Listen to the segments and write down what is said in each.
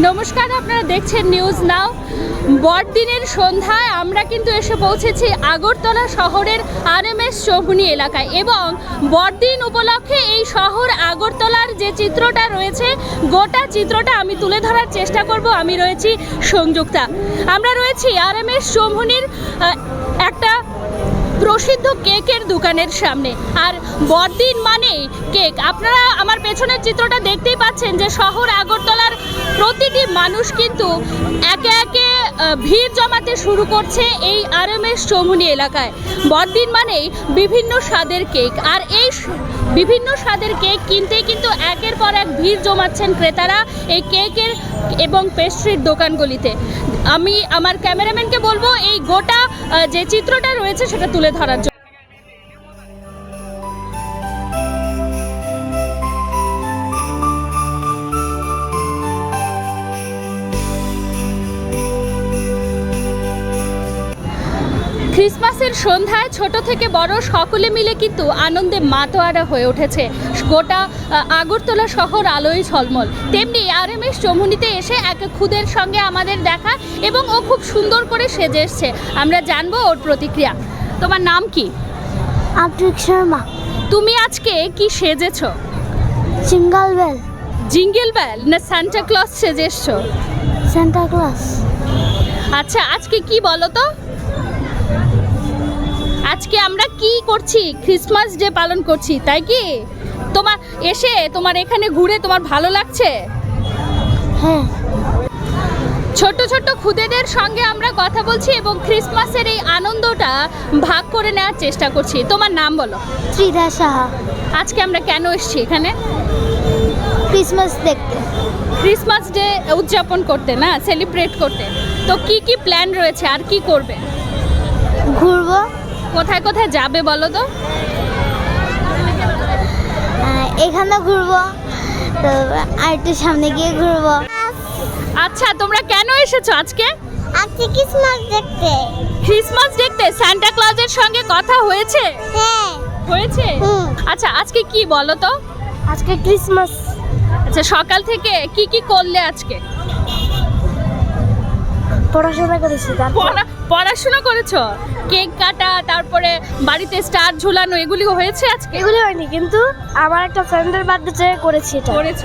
নমস্কার, আপনারা দেখছেন নিউজ নাও বড়দিনের সন্ধ্যায় আমরা কিন্তু এসে পৌঁছেছি আগরতলা শহরের আরএমএস চৌহুনি এলাকায় এবং বড়দিন উপলক্ষে এই শহর আগরতলার যে চিত্রটা রয়েছে, গোটা চিত্রটা আমি তুলে ধরার চেষ্টা করব। আমি রয়েছি সংযুক্তা। আমরা রয়েছি আরএমএস চৌহুনির একটা প্রসিদ্ধ কেকের দোকানের সামনে। আর বড়দিন মানে কেক। আপনারা আমার পেছনের চিত্রটা দেখতেই পাচ্ছেন যে শহর আগরতলার প্রতিটি মানুষ কিন্তু একে একে ভিড় জমাতে শুরু করছে এই আরএমএস চৌমুনি এলাকায়। বড়দিন মানেই বিভিন্ন স্বাদের কেক। আর এই বিভিন্ন স্বাদের কেক কিনতে কিন্তু একের পর এক ভিড় জমাচ্ছেন ক্রেতারা এই কেকের এবং পেস্ট্রির দোকানগুলিতে। আমি আমার ক্যামেরাম্যানকে বলব, এই গোটা যে চিত্রটা রয়েছে সেটা তুলে ধরার জন্য। ক্রিসমাসের সন্ধ্যায় ছোট থেকে বড় সকলে মিলে কিন্তু আনন্দে মাতোয়ারা হয়ে উঠেছে। গোটা আগরতলা শহর আলোয় ঝলমল। তেমনি আর এম এস চমুনিতে এসে এক খুদের সঙ্গে আমাদের দেখা এবং ও খুব সুন্দর করে সেজে এসছে। আমরা জানব ওর প্রতিক্রিয়া। তোমার নাম কি? আব্দুল শর্মা। তুমি আজকে কি সেজেছো? Single bell. Jingle bell? না সান্টা ক্লজ সেজে এসছো? Santa Claus. আচ্ছা আজকে কি বলো তো? আজকে আমরা কি করছি? ক্রিসমাস ডে পালন করছি তাই কি? তোমার এসে তোমার এখানে ঘুরে তোমার ভালো লাগছে? হ্যাঁ। ছোট ছোট খুদেদের সঙ্গে আমরা কথা বলছি এবং ক্রিসমাসের এই আনন্দটা ভাগ করে নেওয়ার চেষ্টা করছি। তোমার নাম বলো। ত্রিধা সাহা। আজকে আমরা কেন এসেছি এখানে? ক্রিসমাস দেখতে। ক্রিসমাস ডে উদযাপন করতে না? সেলিব্রেট করতে। তো কি কি প্ল্যান রয়েছে? আর কি করবে? ঘুরবো কোথায় কোথায় যাবে বলো তো? এখানে ঘুরবো তো আর একটু সামনে গিয়ে ঘুরবো। আচ্ছা তোমরা কেন এসেছ আজকে? আজকে ক্রিসমাস দেখতে। ক্রিসমাস দেখতে? সান্টা ক্লজের সঙ্গে কথা হয়েছে? হ্যাঁ। হয়েছে? আচ্ছা আজকে কি বলো তো? আজকে ক্রিসমাস আচ্ছা সকাল থেকে কি কি করলে আজকে? পড়াশোনা করেছি পড়াশোনা করেছ? কেক কাটা তারপরে বাড়িতে স্টার ঝুলানো এগুলি হয়েছে আজকে? এগুলো হয়নি কিন্তু আমার একটা ফ্রেন্ডের বার্থডে করেছি এটা। করেছ?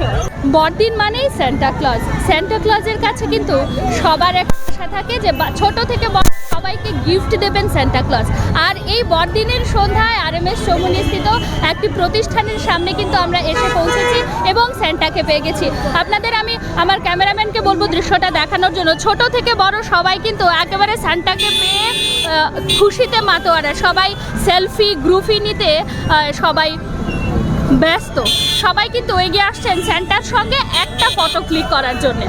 বড়দিন মানেই স্যান্টা ক্লজ স্যান্টা ক্লজের কাছে কিন্তু সবার একটা আশা থাকে যে ছোট থেকে বড় সবাইকে গিফট দেবেন স্যান্টা ক্লজ আর এই বড়দিনের সন্ধ্যায় আর এম এস একটি প্রতিষ্ঠানের সামনে কিন্তু আমরা এসে পৌঁছেছি এবং স্যান্টাকে পেয়ে গেছি। আপনাদের আমি আমার ক্যামেরাম্যানকে বলব দৃশ্যটা দেখানোর জন্য। ছোট থেকে বড় সবাই কিন্তু একেবারে স্যান্টাকে পেয়ে খুশিতে মাতোয়ারা। সবাই সেলফি গ্রুপি নিতে সবাই ব্যস্ত। সবাই কিন্তু এগিয়ে আসছেন স্যান্টার সঙ্গে একটা ফটো ক্লিক করার জন্য।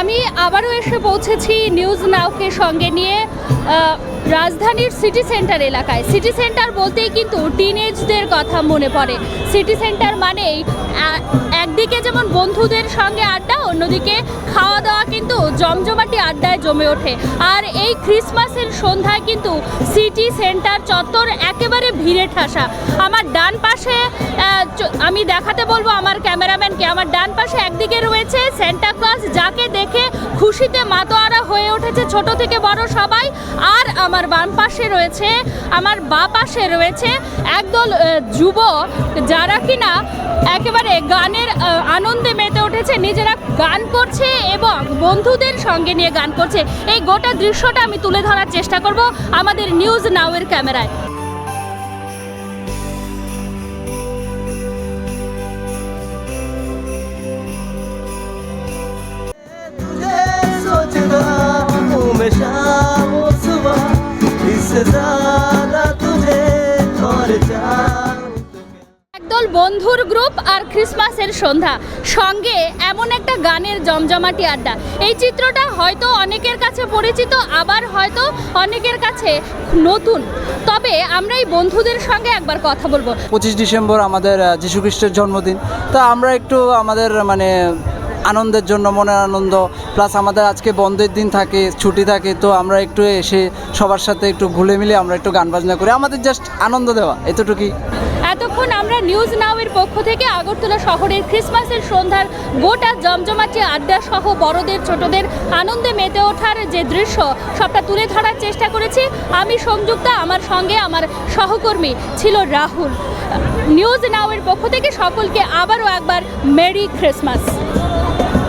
আমি আবারও এসে পৌঁছেছি নিউজ নাওকে সঙ্গে নিয়ে। রাজধানীর সিটি সেন্টার এলাকায়। সিটি সেন্টার বলতেই কিন্তু টিনেজদের কথা মনে পড়ে। সিটি সেন্টার মানেই একদিকে যেমন বন্ধুদের সঙ্গে আড্ডা, অন্যদিকে খাওয়া দাওয়া কিন্তু জমজমাটি আড্ডায় জমে ওঠে। আর এই ক্রিসমাসের সন্ধ্যায় কিন্তু সিটি সেন্টার চত্বর একেবারে ভিড়ে ঠাসা। আমার ডান পাশে আমি দেখাতে বলব আমার ক্যামেরাম্যানকে। আমার ডান পাশে একদিকে রয়েছে সেন্টা ক্লাস যাকে দেখে খুশিতে মাতোয়ারা হয়ে উঠেছে ছোট থেকে বড় সবাই। আর আমার বাম পাশে রয়েছে, আমার বা পাশে রয়েছে একদল যুব যারা কিনা একেবারে গানের আনন্দে মেতে উঠেছে। নিজেরা গান করছে এবং বন্ধুদের সঙ্গে নিয়ে গান করছে। এই গোটা দৃশ্যটা আমি তুলে ধরার চেষ্টা করব আমাদের নিউজ নাওয়ের ক্যামেরায়। একদল বন্ধুর গ্রুপ আর ক্রিসমাসের সন্ধ্যা। সঙ্গে এমন একটা গানের জমজমাটি আড্ডা। এই চিত্রটা হয়তো অনেকের কাছে পরিচিত আবার হয়তো অনেকের কাছে নতুন। তবে আমরা এই বন্ধুদের সঙ্গে একবার কথা বলব। পঁচিশ ডিসেম্বর আমাদের আহ, যীশু খ্রিস্টের জন্মদিন। তা আমরা একটু আমাদের মানে আনন্দের জন্য, মনের আনন্দ। প্লাস আমাদের আজকে বন্ধের দিন থাকে, ছুটি থাকে, তো আমরা একটু এসে সবার সাথে একটু ঘুলে মিলে আমরা একটু গান বাজনা করি। আমাদের জাস্ট আনন্দ দেওয়া, এতটুকুই। এতক্ষণ আমরা নিউজ নাওয়ের পক্ষ থেকে আগরতলা শহরের ক্রিসমাসের সন্ধ্যার গোটা জমজমাটি আড্ডা সহ বড়দের, ছোটদের আনন্দে মেতে ওঠার যে দৃশ্য, সবটা তুলে ধরার চেষ্টা করেছি। আমি সংযুক্তা, আমার সঙ্গে আমার সহকর্মী ছিল রাহুল। নিউজ নাওয়ের পক্ষ থেকে সকলকে আবারও একবার মেরি ক্রিসমাস